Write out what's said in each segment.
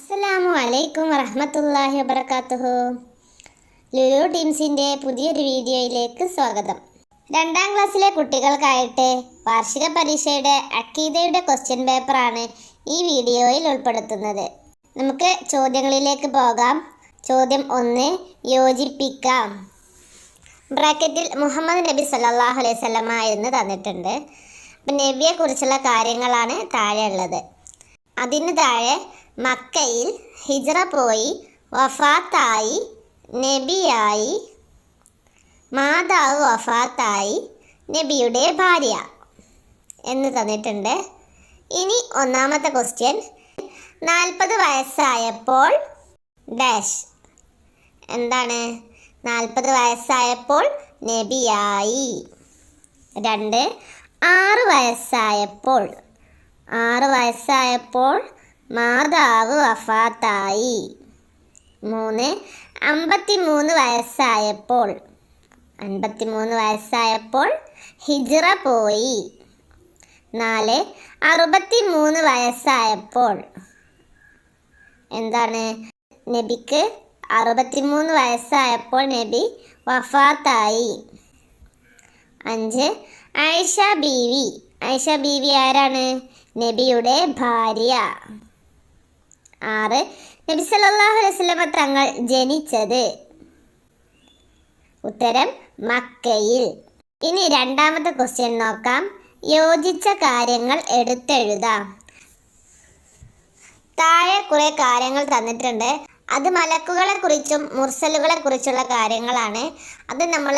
അസ്സലാമു അലൈക്കും വറഹമത്തല്ലാഹി വബറകാതുഹു ലുലു ടീംസിന്റെ പുതിയൊരു വീഡിയോയിലേക്ക് സ്വാഗതം. രണ്ടാം ക്ലാസ്സിലെ കുട്ടികൾക്കായിട്ട് വാർഷിക പരീക്ഷയുടെ അക്കീതയുടെ ക്വസ്റ്റ്യൻ പേപ്പറാണ് ഈ വീഡിയോയിൽ ഉൾപ്പെടുത്തുന്നത്. നമുക്ക് ചോദ്യങ്ങളിലേക്ക് പോകാം. ചോദ്യം ഒന്ന് യോജിപ്പിക്കാം. ബ്രാക്കറ്റിൽ മുഹമ്മദ് നബി സല്ലാഹു അലൈഹി വസല്ലമ എന്ന് തന്നിട്ടുണ്ട്. അപ്പം നബിയെക്കുറിച്ചുള്ള കാര്യങ്ങളാണ് താഴെയുള്ളത്. അതിന് താഴെ മക്കയിൽ ഹിജറ പോയി വഫാത്തായി നബിയായി മാതാവ് വഫാത്തായി നബിയുടെ ഭാര്യ എന്ന് തന്നിട്ടുണ്ട്. ഇനി ഒന്നാമത്തെ ക്വസ്റ്റ്യൻ നാൽപ്പത് വയസ്സായപ്പോൾ ഡാഷ് എന്താണ്? നാൽപ്പത് വയസ്സായപ്പോൾ നബിയായി. രണ്ട്. ആറ് വയസ്സായപ്പോൾ ആറ് വയസ്സായപ്പോൾ മാതാവ് വഫാത്തായി. മൂന്ന് അമ്പത്തി മൂന്ന് വയസ്സായപ്പോൾ അൻപത്തി മൂന്ന് വയസ്സായപ്പോൾ ഹിജ്റ പോയി. നാല് അറുപത്തി മൂന്ന് വയസ്സായപ്പോൾ എന്താണ്? നബിക്ക് അറുപത്തിമൂന്ന് വയസ്സായപ്പോൾ നബി വഫാത്തായി. അഞ്ച് ഐഷ ബീവി. ഐഷ ബീവി ആരാണ്? നബിയുടെ ഭാര്യ. ആറ്. നബി സല്ലല്ലാഹു അലൈഹി വസല്ലമ തങ്ങൾ ജനിച്ചത് ഉത്തരം മക്കയിൽ. ഇനി രണ്ടാമത്തെ ക്വസ്റ്റ്യൻ നോക്കാം. യോജിച്ച കാര്യങ്ങൾ എടുത്തെഴുതാം. താഴെ കുറെ കാര്യങ്ങൾ തന്നിട്ടുണ്ട്. അത് മലക്കുകളെ കുറിച്ചും മുർസലുകളെ കുറിച്ചുള്ള കാര്യങ്ങളാണ്. അത് നമ്മൾ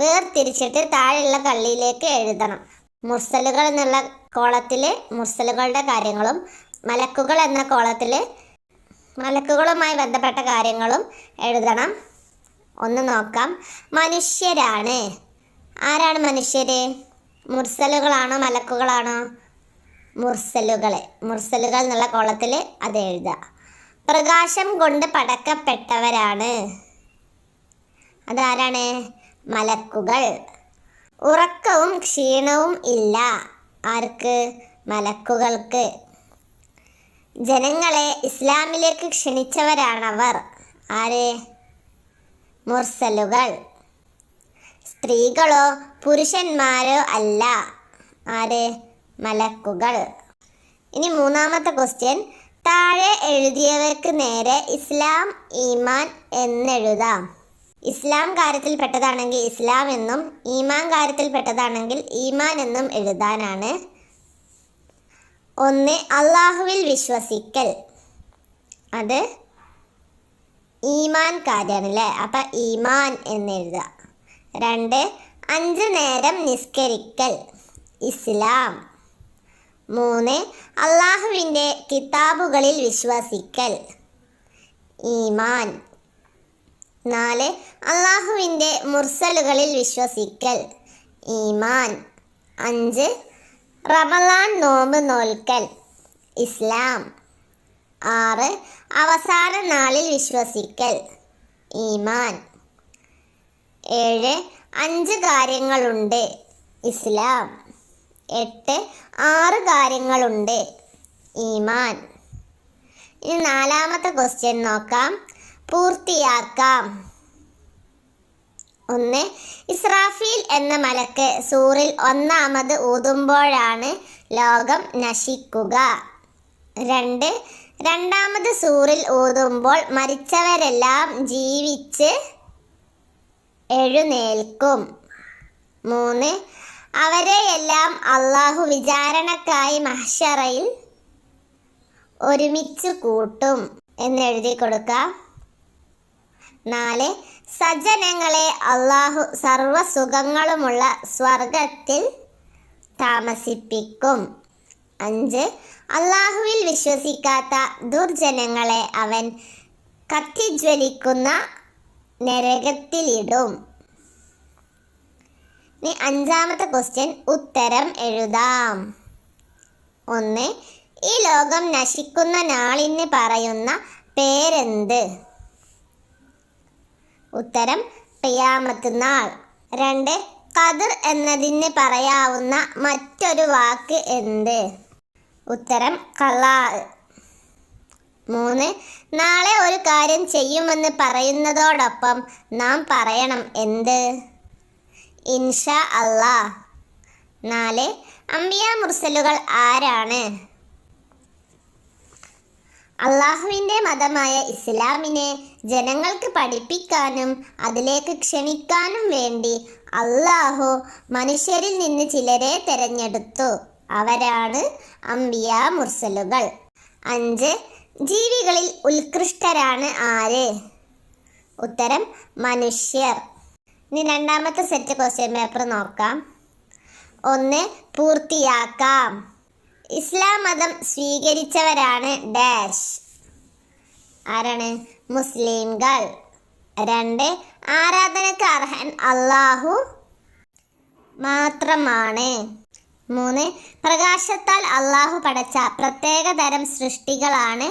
വേർതിരിച്ചിട്ട് താഴെയുള്ള കള്ളിയിലേക്ക് എഴുതണം. മുർസലുകൾ എന്നുള്ള കോളത്തിൽ മുർസലുകളുടെ കാര്യങ്ങളും മലക്കുകൾ എന്ന കോളത്തിൽ മലക്കുകളുമായി ബന്ധപ്പെട്ട കാര്യങ്ങളും എഴുതണം. ഒന്ന് നോക്കാം. മനുഷ്യരാണ്. ആരാണ് മനുഷ്യർ മുർസലുകളാണോ മലക്കുകളാണോ? മുർസലുകളെ. മുർസലുകൾ എന്നുള്ള കോളത്തിൽ അത് എഴുതുക പ്രകാശം കൊണ്ട് പടക്കപ്പെട്ടവരാണ്. അതാരാണ്? മലക്കുകൾ. ഉറക്കവും ക്ഷീണവും ഇല്ല. ആർക്ക്? മലക്കുകൾക്ക്. ജനങ്ങളെ ഇസ്ലാമിലേക്ക് ക്ഷണിച്ചവരാണവർ. ആരെ? മുർസലുകൾ. സ്ത്രീകളോ പുരുഷന്മാരോ അല്ല. ആരെ? മലക്കുകൾ. ഇനി മൂന്നാമത്തെ ക്വസ്റ്റ്യൻ താഴെ എഴുതിയവർക്ക് നേരെ ഇസ്ലാം ഈമാൻ എന്നെഴുതാം. ഇസ്ലാം കാര്യത്തിൽ പെട്ടതാണെങ്കിൽ ഇസ്ലാം എന്നും ഈമാൻ കാര്യത്തിൽ പെട്ടതാണെങ്കിൽ ഈമാൻ എന്നും എഴുതാനാണ് ഒന്ന് അള്ളാഹുവിൽ വിശ്വസിക്കൽ. അത് ഈമാൻ കാര്യമാണ് അല്ലേ അപ്പം ഈമാൻ എന്നെഴുതുക. രണ്ട് അഞ്ച് നേരം നിസ്കരിക്കൽ. ഇസ്ലാം. മൂന്ന് അള്ളാഹുവിന്റെ കിതാബുകളിൽ വിശ്വസിക്കൽ. ഈമാൻ. നാല് അള്ളാഹുവിന്റെ മുർസലുകളിൽ വിശ്വസിക്കൽ. ഈമാൻ. അഞ്ച് റമലാൻ നോമ്പ് നോൽക്കൽ ഇസ്ലാം. ആറ് അവസാന നാളിൽ വിശ്വസിക്കൽ ഈമാൻ. ഏഴ് അഞ്ച് കാര്യങ്ങളുണ്ട് ഇസ്ലാം. എട്ട് ആറ് കാര്യങ്ങളുണ്ട് ഈമാൻ. ഇനി നാലാമത്തെ ക്വസ്റ്റ്യൻ നോക്കാം പൂർത്തിയാക്കാം. ഒന്ന്. ഇസ്രാഫീൽ എന്ന മലക്ക് സൂറിൽ ഒന്നാമത് ഊതുമ്പോഴാണ് ലോകം നശിക്കുക. രണ്ട്. രണ്ടാമത് സൂറിൽ ഊതുമ്പോൾ മരിച്ചവരെല്ലാം ജീവിച്ച് എഴുന്നേൽക്കും. മൂന്ന്. അവരെയെല്ലാം അള്ളാഹു വിചാരണക്കായി മഹ്ഷറയിൽ ഒരുമിച്ച് കൂട്ടും എന്ന് എഴുതി കൊടുക്കാം. നാല്. സജ്ജനങ്ങളെ അള്ളാഹു സർവസുഖങ്ങളുമുള്ള സ്വർഗത്തിൽ താമസിപ്പിക്കും. അഞ്ച് അള്ളാഹുവിൽ വിശ്വസിക്കാത്ത ദുർജനങ്ങളെ അവൻ കത്തിജ്വലിക്കുന്ന നരകത്തിലിടും. അഞ്ചാമത്തെ ക്വസ്റ്റ്യൻ ഉത്തരം എഴുതാം. ഒന്ന് ഈ ലോകം നശിക്കുന്ന നാളിന് പറയുന്ന പേരെന്ത്? ഉത്തരം ഖിയാമത്ത് നാൾ രണ്ട് ഖദർ എന്നതിന് പറയാവുന്ന മറ്റൊരു വാക്ക് എന്ത്? ഉത്തരം ഖലാ മൂന്ന് നാളെ ഒരു കാര്യം ചെയ്യുമെന്ന് പറയുന്നതോടൊപ്പം നാം പറയണം എന്ത്? ഇൻഷ അല്ലാ നാല് അമ്പിയ മുർസലുകൾ ആരാണ്? അള്ളാഹുവിന്റെ മതമായ ഇസ്ലാമിനെ ജനങ്ങൾക്ക് പഠിപ്പിക്കാനും അതിലേക്ക് ക്ഷണിക്കാനും വേണ്ടി അള്ളാഹു മനുഷ്യരിൽ നിന്ന് ചിലരെ തിരഞ്ഞെടുത്തു. അവരാണ് അമ്പിയ മുർസലുകൾ. അഞ്ച് ജീവികളിൽ ഉത്കൃഷ്ടരാണ് ആര്? ഉത്തരം മനുഷ്യർ. ഇനി രണ്ടാമത്തെ സെറ്റ് ക്വസ്റ്റ്യൻ പേപ്പർ നോക്കാം. ഒന്ന് പൂർത്തിയാക്കാം. ഇസ്ലാം മതം സ്വീകരിച്ചവരാണ് ഡാഷ്. ആരാണ്? മുസ്ലിംകൾ. രണ്ട് ആരാധനക്ക് അർഹൻ അള്ളാഹു മാത്രമാണ്. മൂന്ന് പ്രകാശത്താൽ അള്ളാഹു പടച്ച പ്രത്യേക തരം സൃഷ്ടികളാണ്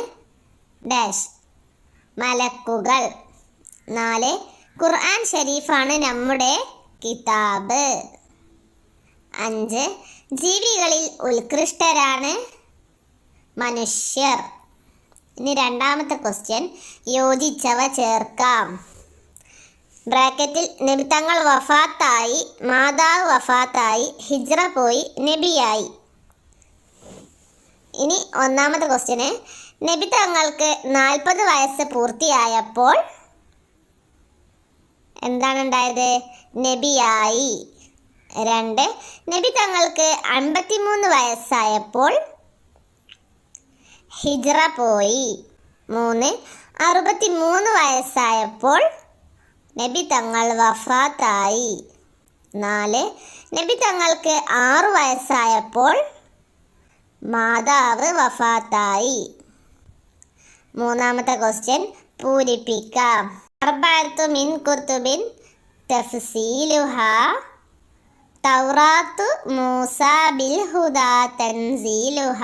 ഡാഷ്. മലക്കുകൾ. നാല് ഖുർആൻ ഷരീഫാണ് നമ്മുടെ കിതാബ്. അഞ്ച് ജീവികളിൽ ഉത്കൃഷ്ടരാണ് മനുഷ്യർ. ഇനി രണ്ടാമത്തെ ക്വസ്റ്റ്യൻ യോജിച്ചവ ചേർക്കാം. ബ്രാക്കറ്റിൽ നബി തങ്ങൾ വഫാത്തായി മാതാവ് വഫാത്തായി ഹിജ്റ പോയി നബിയായി. ഇനി ഒന്നാമത്തെ ക്വസ്റ്റ്യന് നബി തങ്ങൾക്ക് നാൽപ്പത് വയസ്സ് പൂർത്തിയായപ്പോൾ എന്താണ് ഉണ്ടായത്? നബിയായി. രണ്ട്. നബി തങ്ങൾക്ക് അൻപത്തിമൂന്ന് വയസ്സായപ്പോൾ ഹിജ്റ പോയി. മൂന്ന്. അറുപത്തിമൂന്ന് വയസ്സായപ്പോൾ നബി തങ്ങൾ വഫാത്തായി. നാല്. നബി തങ്ങൾക്ക് ആറു വയസ്സായപ്പോൾ മാതാവ് വഫാത്തായി. മൂന്നാമത്തെ ക്വസ്റ്റ്യൻ പൂരിപ്പിക്കാം. അർബഅത്തു മിൻ കുർത്തുബിൻ തഫ്സീലുഹ തൗറാത്തു മൂസ ബിൽ ഹുദാ തൻസീലുഹ.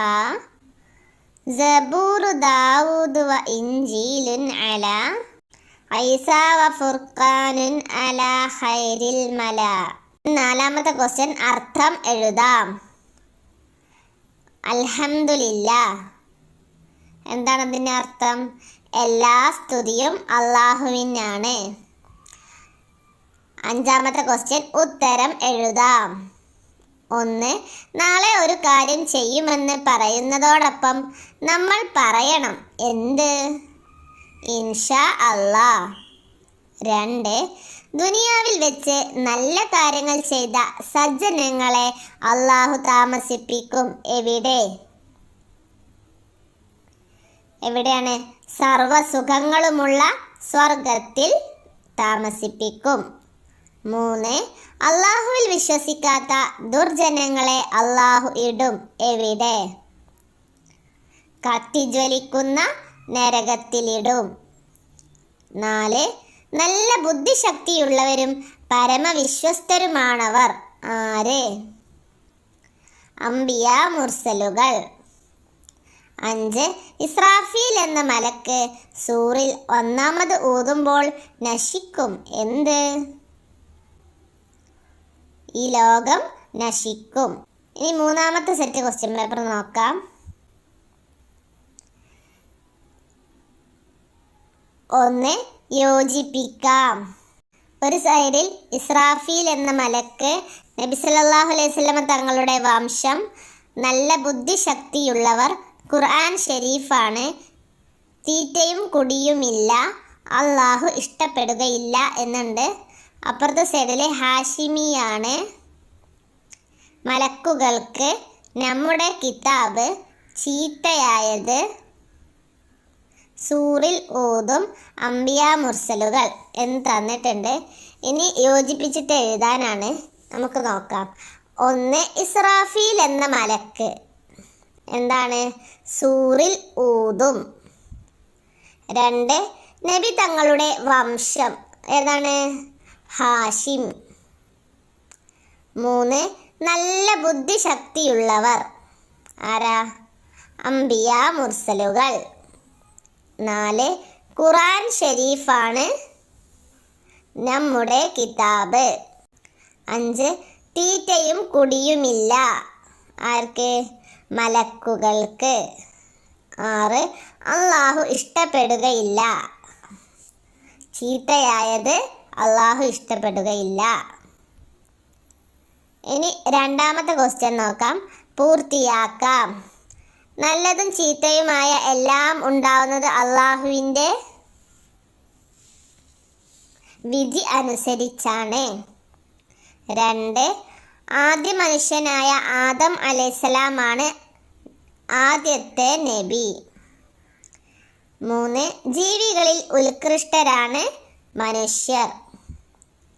സബൂറു ദാവൂദ് വ ഇൻജീലുൻ അല. ഐസ വ ഫുർഖാനുൻ അല ഹൈരിൽ മല. നാലാമത്തെ ക്വസ്റ്റ്യൻ അർത്ഥം എഴുതാം. അൽഹംദുലില്ല. എന്താണ് അതിന്റെ അർത്ഥം? എല്ലാ സ്തുതിയും അള്ളാഹുവിനാണ് അഞ്ചാമത്തെ ക്വസ്റ്റ്യൻ ഉത്തരം എഴുതാം. ഒന്ന് നാളെ ഒരു കാര്യം ചെയ്യുമെന്ന് പറയുന്നതോടൊപ്പം നമ്മൾ പറയണം എന്ത്? ഇൻഷാ അള്ളാ രണ്ട് ദുനിയാവിൽ വെച്ച് നല്ല കാര്യങ്ങൾ ചെയ്ത സജ്ജനങ്ങളെ അള്ളാഹു താമസിപ്പിക്കും. എവിടെ? എവിടെയാണ്? സർവസുഖങ്ങളുമുള്ള സ്വർഗത്തിൽ താമസിപ്പിക്കും. മൂന്ന്. അള്ളാഹുവിൽ വിശ്വസിക്കാത്ത ദുർജനങ്ങളെ അള്ളാഹു ഇടും. എവിടെ? കത്തിജ്വലിക്കുന്ന നരകത്തിലിടും. നാല്. നല്ല ബുദ്ധിശക്തിയുള്ളവരും പരമവിശ്വസ്തരുമാണവർ. ആര് അംബിയ മുർസലുകൾ. അഞ്ച്. ഇസ്രാഫീൽ എന്ന മലക്ക് സൂറിൽ ഒന്നാമത് ഊതുമ്പോൾ നശിക്കും. എന്ത്? ഈ ലോകം നശിക്കും. ഇനി മൂന്നാമത്തെ സെറ്റ് ക്വസ്റ്റ്യൻ പേപ്പർ നോക്കാം. ഒന്ന് യോജിപ്പിക്കാം. ഒരു സൈഡിൽ ഇസ്രാഫീൽ എന്ന മലക്ക് നബി സല്ലല്ലാഹു അലൈഹി വസല്ലമ തങ്ങളുടെ വംശം നല്ല ബുദ്ധിശക്തിയുള്ളവർ ഖുർആൻ ഷെരീഫാണ് തീറ്റയും കുടിയുമില്ല അള്ളാഹു ഇഷ്ടപ്പെടുകയില്ല എന്നുണ്ട്. അപ്പുറത്തെ സൈഡിൽ ഹാഷിമിയാണ് മലക്കുകൾക്ക് നമ്മുടെ കിതാബ് ചീത്തയായത്. സൂറിൽ ഓതും അംബിയ മുർസലുകൾ എന്ന് തന്നിട്ടുണ്ട്. ഇനി യോജിപ്പിച്ചിട്ട് എഴുതാനാണ്. നമുക്ക് നോക്കാം. ഒന്ന് ഇസ്രാഫീൽ എന്ന മലക്ക് എന്താണ്? സൂറിൽ ഊതും. രണ്ട് നബി തങ്ങളുടെ വംശം ഏതാണ് ഹാഷിം. മൂന്ന് നല്ല ബുദ്ധിശക്തിയുള്ളവർ. ആരാ? അംബിയ മുർസലുകൾ. നാല് ഖുറാൻ ഷെരീഫാണ് നമ്മുടെ കിതാബ്. അഞ്ച് തീറ്റയും കുടിയുമില്ല. ആർക്ക്? മലക്കുകൾക്ക്. ആറ് അള്ളാഹു ഇഷ്ടപ്പെടുകയില്ല. ചീത്തയായത് അള്ളാഹു ഇഷ്ടപ്പെടുകയില്ല. ഇനി രണ്ടാമത്തെ ക്വസ്റ്റ്യൻ നോക്കാം. പൂർത്തിയാക്കാം. നല്ലതും ചീത്തയുമായ എല്ലാം ഉണ്ടാവുന്നത് അള്ളാഹുവിന്റെ വിധി അനുസരിച്ചാണ്. രണ്ട് ആദ്യ മനുഷ്യനായ ആദം അലൈസലാമാണ് ആദ്യത്തെ നബി. മൂന്ന് ജീവികളിൽ ഉത്കൃഷ്ടരാണ് മനുഷ്യർ.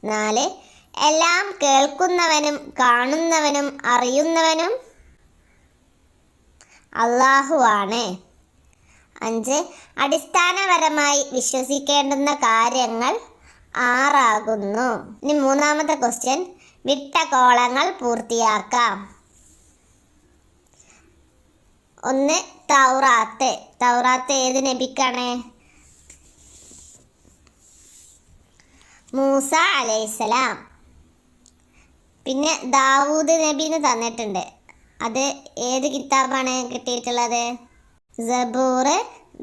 നാല്. എല്ലാം കേൾക്കുന്നവനും കാണുന്നവനും അറിയുന്നവനും അള്ളാഹുവാണ് അഞ്ച്. അടിസ്ഥാനപരമായി വിശ്വസിക്കേണ്ടുന്ന കാര്യങ്ങൾ ആറാകുന്നു. ഇനി മൂന്നാമത്തെ ക്വസ്റ്റ്യൻ വിട്ട കോളങ്ങൾ പൂർത്തിയാക്കാം. ഒന്ന് തൗറാത്ത്. തൗറാത്ത് ഏത് നബിക്കാണ്? മൂസ അലൈസലാം പിന്നെ ദാവൂദ് നബീന് തന്നിട്ടുണ്ട്. അത് ഏത് കിതാബാണ് കിട്ടിയിട്ടുള്ളത്? സബൂർ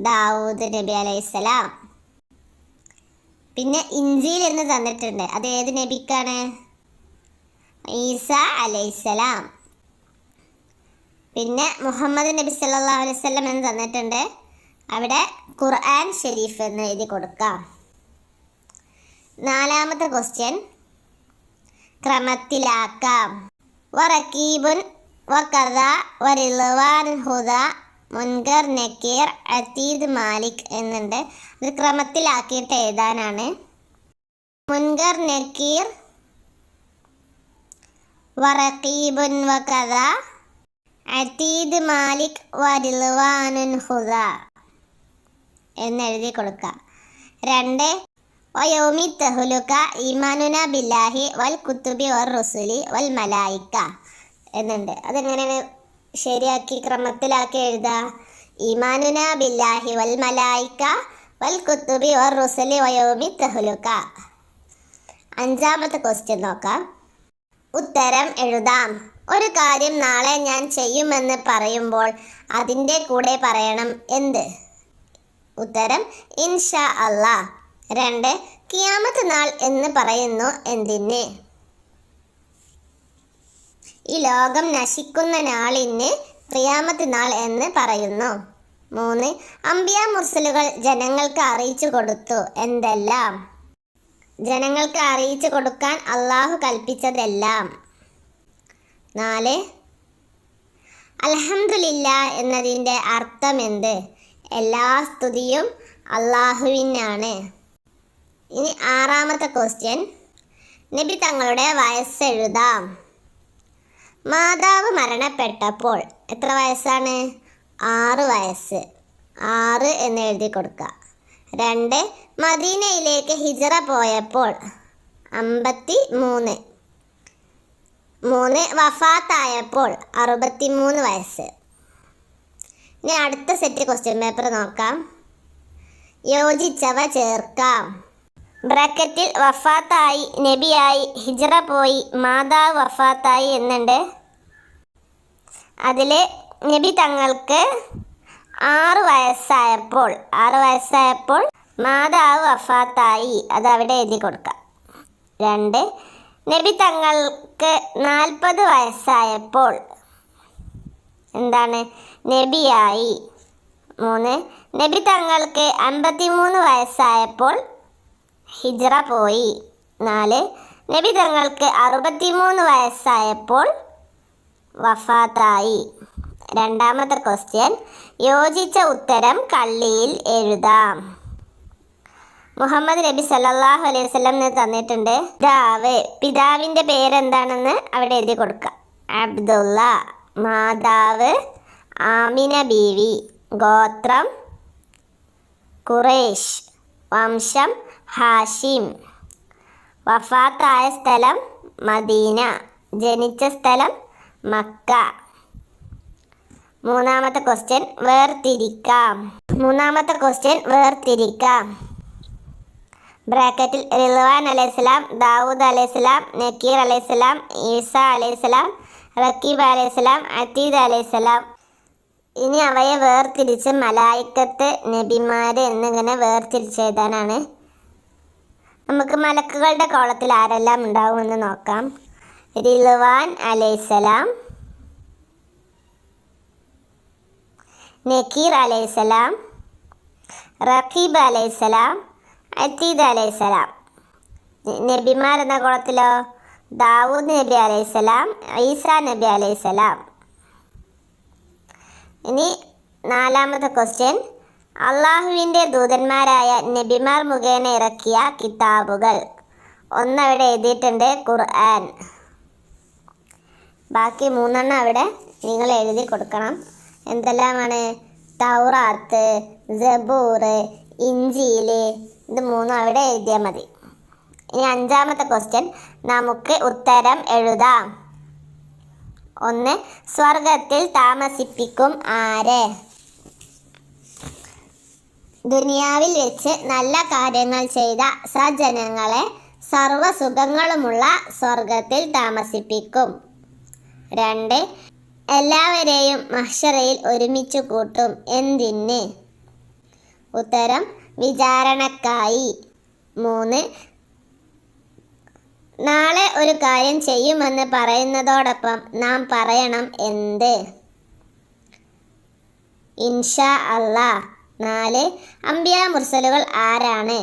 ദാവൂദ് നബി അലൈസലാം പിന്നെ ഇഞ്ചിയിൽ എന്ന് തന്നിട്ടുണ്ട്. അത് ഏത് നബിക്കാണ്? ഈസ അലൈസലാം പിന്നെ മുഹമ്മദ് നബി സല്ലാ അലൈവല്ലം എന്ന് തന്നിട്ടുണ്ട്. അവിടെ ഖുർആൻ ഷെരീഫ് എന്ന് എഴുതി കൊടുക്കാം. നാലാമത്തെ ക്വസ്റ്റ്യൻ ക്രമത്തിലാക്കാം. വറക്കീബുൻ വക്കഥ വരിൽവാൻ ഹുദ മുൻകർ നക്കീർ അതീദ് മാലിക് എന്നുണ്ട്. അത് ക്രമത്തിലാക്കിയിട്ട് എഴുതാനാണ്. മുൻകർ നക്കീർ വറക്കീബുൻ വക്കഥ അതീദ് മാലിക് വരിൽവാനുൻ ഹുദ എന്നെഴുതി കൊടുക്കുക രണ്ട് വയോമി തെഹുലുക ഈമാനുന ബില്ലാഹി വൽ കുത്തുബി വൽ റുസുലി വൽ മലായിക്ക എന്നുണ്ട്. അതെങ്ങനെയാണ് ശരിയാക്കി ക്രമത്തിലാക്കി എഴുതാ? ഈമാനുന ബില്ലാഹി വൽ മലായിക്ക വൽ കുത്തുബി വൽ റുസുലി വയോമി തെഹുലുക അഞ്ചാമത്തെ ക്വസ്റ്റ്യൻ നോക്കാം. ഉത്തരം എഴുതാം. ഒരു കാര്യം നാളെ ഞാൻ ചെയ്യുമെന്ന് പറയുമ്പോൾ അതിന്റെ കൂടെ പറയണം എന്ത്? ഉത്തരം ഇൻഷാ അല്ലാ രണ്ട് കിയാമത്ത് നാൾ എന്ന് പറയുന്നു എന്തിന്? ഈ ലോകം നശിക്കുന്ന നാളിന് ക്രിയാമത്ത് നാൾ എന്ന് പറയുന്നു. മൂന്ന് അമ്പിയ മുർസലുകൾ ജനങ്ങൾക്ക് അറിയിച്ചു കൊടുത്തു എന്തെല്ലാം? ജനങ്ങൾക്ക് അറിയിച്ചു കൊടുക്കാൻ അള്ളാഹു കൽപ്പിച്ചതെല്ലാം. നാല് അലഹമില്ല എന്നതിന്റെ അർത്ഥം എന്ത് എല്ലാ സ്തുതിയും അള്ളാഹുവിനാണ്. ഇനി ആറാമത്തെ ക്വസ്റ്റ്യൻ നബി തങ്ങളുടെ വയസ്സ് എഴുതാം. മാതാവ് മരണപ്പെട്ടപ്പോൾ എത്ര വയസ്സാണ്? ആറ് വയസ്സ്. ആറ് എന്ന് എഴുതി കൊടുക്കുക രണ്ട് മദീനയിലേക്ക് ഹിജറ പോയപ്പോൾ അമ്പത്തി മൂന്ന് മൂന്ന് വഫാത്തായപ്പോൾ അറുപത്തി മൂന്ന് വയസ്സ്. ഇനി അടുത്ത സെറ്റ് ക്വസ്റ്റ്യൻ പേപ്പർ നോക്കാം. യോജിച്ചവ ചേർക്കാം. ബ്രാക്കറ്റിൽ വഫാത്തായി നബിയായി ഹിജറ പോയി മാതാവ് വഫാത്തായി എന്നുണ്ട്. അതിൽ നബി തങ്ങൾക്ക് ആറ് വയസ്സായപ്പോൾ ആറ് വയസ്സായപ്പോൾ മാതാവ് വഫാത്തായി. അത് അവിടെ എഴുതി കൊടുക്കാം. രണ്ട് നബി തങ്ങൾക്ക് നാൽപ്പത് വയസ്സായപ്പോൾ എന്താണ്? നബിയായി. മൂന്ന് നബി തങ്ങൾക്ക് അൻപത്തിമൂന്ന് വയസ്സായപ്പോൾ ഹിജ്റ പോയി. നാല് നബി തങ്ങൾക്ക് അറുപത്തിമൂന്ന് വയസ്സായപ്പോൾ വഫാത്തായി. രണ്ടാമത്തെ ക്വസ്റ്റ്യൻ യോജിച്ച ഉത്തരം കള്ളിയിൽ എഴുതാം. മുഹമ്മദ് നബി സല്ലാഹു അലൈഹി വസ്ലം തന്നിട്ടുണ്ട്. പിതാവ് പിതാവിന്റെ പേരെന്താണെന്ന് അവിടെ എഴുതി കൊടുക്കുക അബ്ദുള്ള മാതാവ് ആമിന ബീവി ഗോത്രം ഖുറേഷ് വംശം ഹാഷിം. വഫാത്തായ സ്ഥലം മദീന. ജനിച്ച സ്ഥലം മക്ക. മൂന്നാമത്തെ ക്വസ്റ്റ്യൻ വേർതിരിക്കാം. മൂന്നാമത്തെ ക്വസ്റ്റ്യൻ വേർതിരിക്കാം. ബ്രാക്കറ്റിൽ റിൽവാൻ അലൈഹിസ്ലാം ദാവൂദ് അലൈഹിസ്ലാം നക്കീർ അലൈഹിസ്ലാം ഈസ അലൈഹിസ്ലാം റക്കീബ് അലൈഹിസ്ലാം അതീദ് അലൈഹിസ്സലാം. ഇനി അവയെ വേർതിരിച്ച് മലായിക്കത്ത് നബിമാര് എന്നിങ്ങനെ വേർതിരിച്ചെഴുതാനാണ്. നമുക്ക് മലക്കുകളുടെ കോളത്തിൽ ആരെല്ലാം ഉണ്ടാവുമെന്ന് നോക്കാം. റിൽവാൻ അലൈസലാം നക്കീർ അലൈസലാം റഖീബ് അലൈസലാം അതീദ് അലൈസലാം നബിമാർ എന്ന കുളത്തിലോ? ദാവൂദ് നബി അലൈസലാം ഈസ നബി അലൈസലാം ഇനി നാലാമത്തെ ക്വസ്റ്റ്യൻ അള്ളാഹുവിന്റെ ദൂതന്മാരായ നബിമാർ മുഖേന ഇറക്കിയ കിതാബുകൾ. ഒന്നവിടെ എഴുതിയിട്ടുണ്ട് ഖുർആൻ. ബാക്കി മൂന്നെണ്ണം അവിടെ നിങ്ങൾ എഴുതി കൊടുക്കണം. എന്തെല്ലാമാണ്? തൗറാത്ത് ജബൂർ ഇഞ്ചിയിൽ ഇത് മൂന്നും അവിടെ എഴുതിയാൽ മതി. ഇനി അഞ്ചാമത്തെ ക്വസ്റ്റ്യൻ നമുക്ക് ഉത്തരം എഴുതാം. ഒന്ന് സ്വർഗത്തിൽ താമസിപ്പിക്കും ആര്? ദുനിയാവിൽ വെച്ച് നല്ല കാര്യങ്ങൾ ചെയ്ത സജ്ജനങ്ങളെ സർവസുഖങ്ങളുമുള്ള സ്വർഗത്തിൽ താമസിപ്പിക്കും. രണ്ട് എല്ലാവരെയും മഹ്ഷറയിൽ ഒരുമിച്ച് കൂട്ടും. എന്തിന്? ഉത്തരം വിചാരണക്കായി. മൂന്ന് നാളെ ഒരു കാര്യം ചെയ്യുമെന്ന് പറയുന്നതോടൊപ്പം നാം പറയണം എന്ത്? ഇൻഷാ അല്ലാ നാല് അംബിയ മുർസലുകൾ ആരാണ്?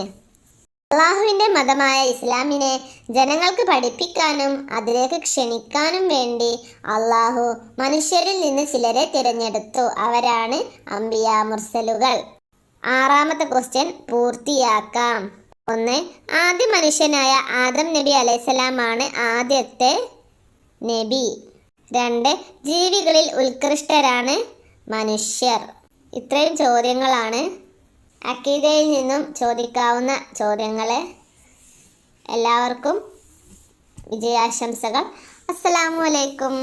അള്ളാഹുവിന്റെ മതമായ ഇസ്ലാമിനെ ജനങ്ങൾക്ക് പഠിപ്പിക്കാനും അതിലേക്ക് ക്ഷണിക്കാനും വേണ്ടി അള്ളാഹു മനുഷ്യരിൽ നിന്ന് ചിലരെ തിരഞ്ഞെടുത്തു. അവരാണ് അംബിയ മുർസലുകൾ. ആറാമത്തെ ക്വസ്റ്റ്യൻ പൂർത്തിയാക്കാം. ഒന്ന്. ആദ്യ മനുഷ്യനായ ആദം നബി അലൈഹിസ്സലാമാണ് ആദ്യത്തെ നബി. രണ്ട്. ജീവികളിൽ ഉത്കൃഷ്ടരാണ് മനുഷ്യർ. ഇത്രയും ചോദ്യങ്ങളാണ്. അക്കീതയിൽ നിന്നും ചോദിക്കാവുന്ന ചോദ്യങ്ങൾ എല്ലാവർക്കും വിജയാശംസകൾ. അസ്സലാമു അലൈക്കും.